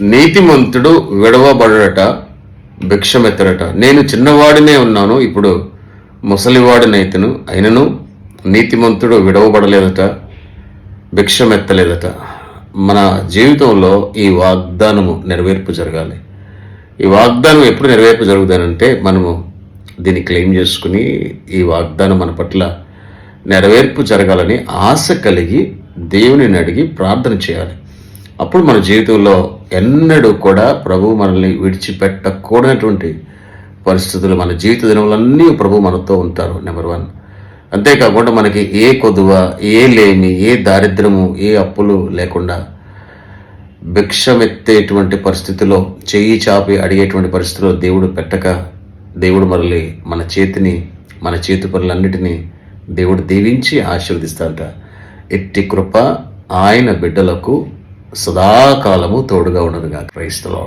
నీతిమంతుడు విడవబడట భిక్షమెత్తడట నేను చిన్నవాడినే ఉన్నాను ఇప్పుడు ముసలివాడినైతను. అయినను నీతిమంతుడు విడవబడలేదట భిక్షమెత్తలేదట. మన జీవితంలో ఈ వాగ్దానము నెరవేర్పు జరగాలి. ఈ వాగ్దానం ఎప్పుడు నెరవేర్పు జరుగుతానంటే మనము దీన్ని క్లెయిమ్ చేసుకుని ఈ వాగ్దానం మన పట్ల నెరవేర్పు జరగాలని ఆశ కలిగి దేవుని అడిగి ప్రార్థన చేయాలి. అప్పుడు మన జీవితంలో ఎన్నడూ కూడా ప్రభు మనల్ని విడిచిపెట్టకూడనటువంటి పరిస్థితులు మన జీవిత దినములన్నీ ప్రభు మనతో ఉంటారు నెంబర్ వన్ అంతేకాకుండా మనకి ఏ కొదువ ఏ లేమి ఏ దారిద్రము ఏ అప్పులు లేకుండా భిక్షమెత్తేటువంటి పరిస్థితిలో చెయ్యి చాపి అడిగేటువంటి పరిస్థితిలో దేవుడు పెట్టక దేవుడు మరలి మన చేతిని మన చేతి పనులన్నిటినీ దేవుడు దీవించి ఆశీర్వదిస్తాడట. ఎట్టి కృప ఆయన బిడ్డలకు సదాకాలము తోడుగా ఉండదుగా క్రైస్తలో.